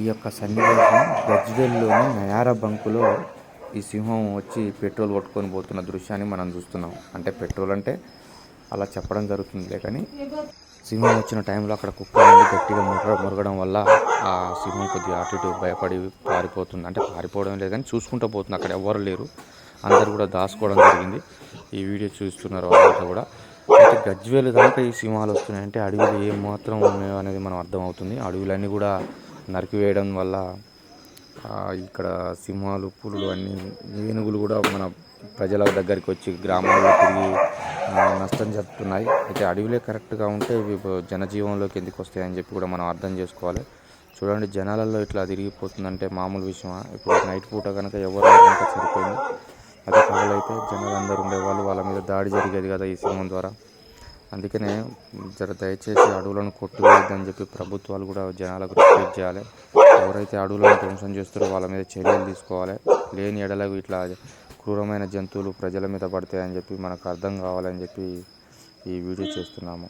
ఈ యొక్క సన్నివేశం గజ్వెల్లోని నయారా బంకులో ఈ సింహం వచ్చి పెట్రోల్ కొట్టుకొని పోతున్న దృశ్యాన్ని మనం చూస్తున్నాం. అంటే పెట్రోల్ అంటే అలా చెప్పడం జరుగుతుందిలే కానీ సింహం వచ్చిన టైంలో అక్కడ కుక్క నుండి గట్టిగా మురగ మురగడం వల్ల ఆ సింహం కొద్దిగా అటు ఇటు భయపడి పారిపోతుంది. అంటే పారిపోవడం లేదు కానీ చూసుకుంటూ పోతుంది. అక్కడ ఎవరు లేరు. అందరు కూడా దాచుకోవడం జరిగింది. ఈ వీడియో చూస్తున్నారు వాళ్ళంతా కూడా. అయితే గజ్వేలు దాకా ఈ సింహాలు వస్తున్నాయి. అంటే అడవిలు ఏమాత్రం మాత్రం ఉన్నాయో అనేది మనం అర్థమవుతుంది. అడవులన్నీ కూడా నరికివేయడం వల్ల ఇక్కడ సింహాలు పులులు అన్ని ఏనుగులు కూడా మన ప్రజల దగ్గరికి వచ్చి గ్రామాల్లో తిరిగి నష్టం జరుపుతున్నాయి. అయితే అడవిలే కరెక్ట్గా ఉంటే ఇవి బ- ఎందుకు వస్తాయని చెప్పి కూడా మనం అర్థం చేసుకోవాలి. చూడండి జనాలలో ఇట్లా తిరిగిపోతుందంటే మామూలు విషయమా? ఇప్పుడు నైట్ పూట కనుక ఎవరు కనుక సరిపోయింది. అదే పగలైతే జనాలందరూ ఉండేవాళ్ళు వాళ్ళ మీద దాడి జరిగేది కదా ఈ సింహం ద్వారా. అందుకనే జర దయచేసి అడవులను కొట్టివేయద్దని చెప్పి ప్రభుత్వాలు కూడా జనాలకు రిక్వెస్ట్ చేయాలి. ఎవరైతే అడవులను ధ్వంసం చేస్తారో వాళ్ళ మీద చర్యలు తీసుకోవాలి. లేని ఎడలకు ఇట్లా క్రూరమైన జంతువులు ప్రజల మీద పడతాయని చెప్పి మనకు అర్థం కావాలని చెప్పి ఈ వీడియో చేస్తున్నాము.